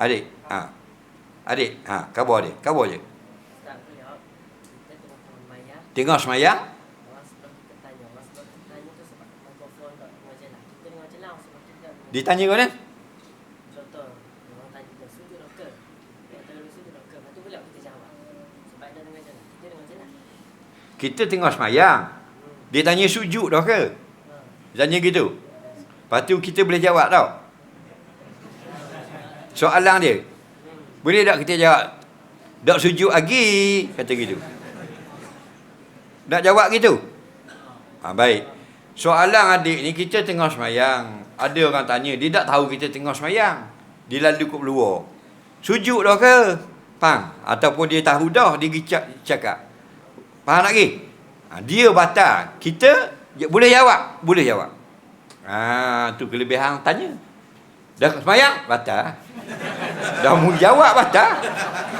Adik. Ha. Adik. Ha, khabar adik. Khabar je. Tengah Tengah semayang. orang sebelum kita tanya. Ditanya kau ni? kita dia dia tengah semayang. hmm. Dia tanya sujud dah ke? ha. Dia tanya gitu. Lepas tu kita boleh jawab tau. Soalan dia. Boleh tak kita jawab? Tak sujud lagi. Kata gitu. Nak jawab gitu? Ha, baik. Soalan adik ni kita tengah semayang. Ada orang tanya. Dia tak tahu kita tengah semayang. Dia lalu kat luar. Sujud dah ke? Faham? Ataupun dia tahu dah. Dia pergi cak- cakap. Faham lagi? Ha, dia batal. Kita boleh jawab. Boleh jawab. Ha, tu kelebihan tanya. Dah semayang? Batal. Dah mau jawab batal.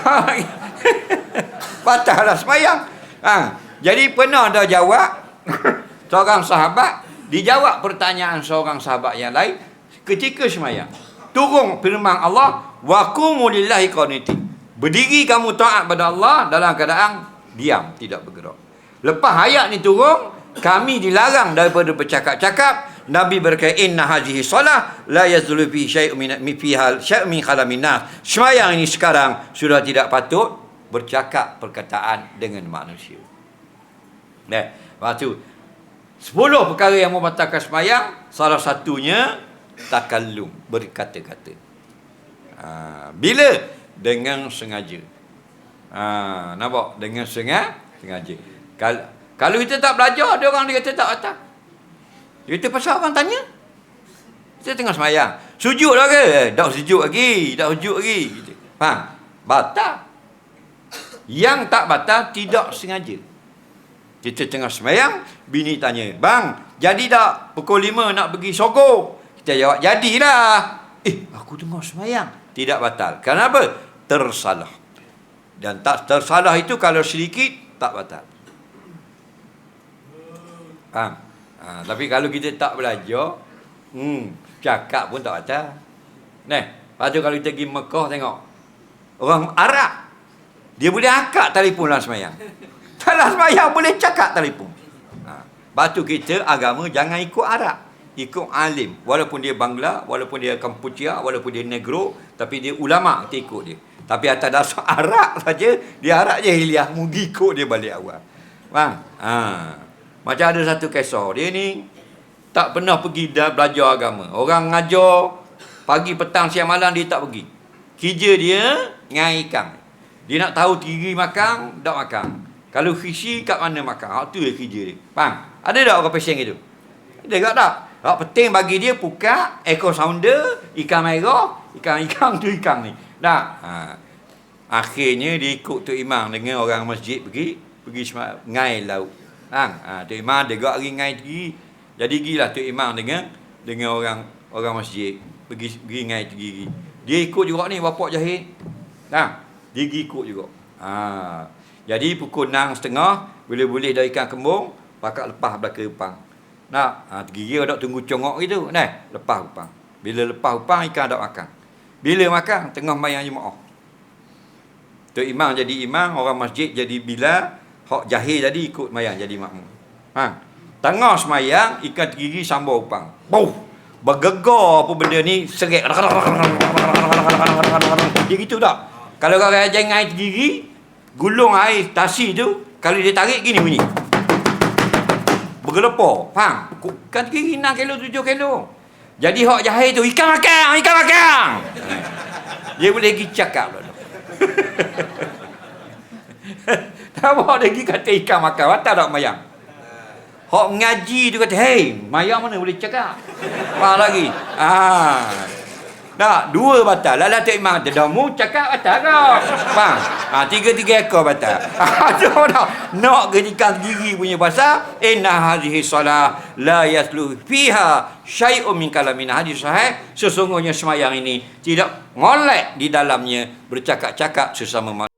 batal lah semayang. Ha, jadi pernah dah jawab seorang sahabat dijawab pertanyaan seorang sahabat yang lain ketika semayang. Turun firman Allah wa qumu lillahi. Berdiri kamu taat pada Allah dalam keadaan diam, tidak bergerak. Lepas ayat ni turun, kami dilarang daripada bercakap-cakap. Nabi berkata inna hazihi salah la yazulu fi syai'un min mi fiha syai'un min kalamin nas. Semayang ini sekarang sudah tidak patut bercakap perkataan dengan manusia. Nah, lepas tu 10 perkara yang membatalkan semayang, salah satunya takallum, berkata-kata. Ha, bila dengan sengaja. Ha, nampak dengan sengaja, sengaja. Kalau kalau kita tak belajar, ada orang dia kata tak atas. Kata pasal orang tanya. Kita tengah semayang. Sujud lah ke? Eh, tak sujud lagi. Tak sujud lagi. Gitu. Faham? Batal. Yang tak batal, tidak sengaja. Kita tengah semayang, bini tanya, Bang, jadi tak pukul 5 nak pergi sokong? Kita jawab, jadilah. Eh, aku tengah semayang. Tidak batal. Kenapa? Tersalah. Dan tak tersalah itu kalau sedikit, tak batal. Faham? Ha, tapi kalau kita tak belajar, hmm, cakap pun tak batal. Nah, lepas tu kalau kita pergi Mekah tengok. Orang Arab, dia boleh akak telefon dalam semayang. Dalam semayang boleh cakap telefon. Ha. Batu kita agama jangan ikut Arab. Ikut alim. Walaupun dia Bangla, walaupun dia Kampuchea, walaupun dia Negro, tapi dia ulama kita ikut dia. Tapi atas dasar Arab saja, dia Arab je hiliah. Mugi ikut dia balik awal. Faham? Ha. Macam ada satu kisah. Dia ni tak pernah pergi dah belajar agama. Orang ngajar pagi, petang, siang, malam dia tak pergi. Kerja dia ngai ikan. Dia nak tahu tiri makan, tak makan. Kalau fisi kat mana makan. Hak tu dia kerja dia. Faham? Ada tak orang pasien gitu? Ada tak tak? Hak penting bagi dia pukat, eco sounder, ikan merah, ikan-ikan tu ikan ni. Tak? Ha. Akhirnya dia ikut tu imam dengan orang masjid pergi pergi ngai laut. Hang, ha, tu imam dia gak hari ngai pergi. Jadi gilah tu imam dengan dengan orang orang masjid pergi pergi ngai pergi. Dia ikut juga ni bapak jahit. Nah, dia pergi ikut juga. Ha. Jadi pukul 6.30 bila boleh dah ikan kembung, pakak lepas belakang upang. Nak, ha, tergigi dak tunggu congok gitu. Nah, lepas upang. Bila lepas upang ikan dak makan. Bila makan tengah mayang jemaah. Tu imam jadi imam, orang masjid jadi bila, hak jahil jadi ikut mayang jadi makmum. Ha. Tengah semayang, ikan tergigi sambal upang. Bau! Bergegar apa benda ni, serik. Dia gitu tak? Kalau kau raja air tergigi, gulung air tasi tu, kalau dia tarik gini bunyi. Bergelepar. Faham? Kan tergigi 6 kilo, 7 kilo. Jadi hak jahil tu, ikan makan, ikan makan. Dia boleh pergi cakap mau dia pergi kata ikan makan. Batal tak mayang? Hak ngaji tu kata, hey, mayang mana boleh cakap? Faham lagi? Ah. Tak, dua batal. Lala tu imam kata, dah mu cakap batal kau. Faham? Ha, tiga-tiga ekor batal. Aduh dah. Nak kejikan gigi punya pasal, inna hadhihi salah la yaslu fiha syai'un min kalamin hadis sahih. Sesungguhnya semayang ini tidak ngolek di dalamnya bercakap-cakap sesama manusia.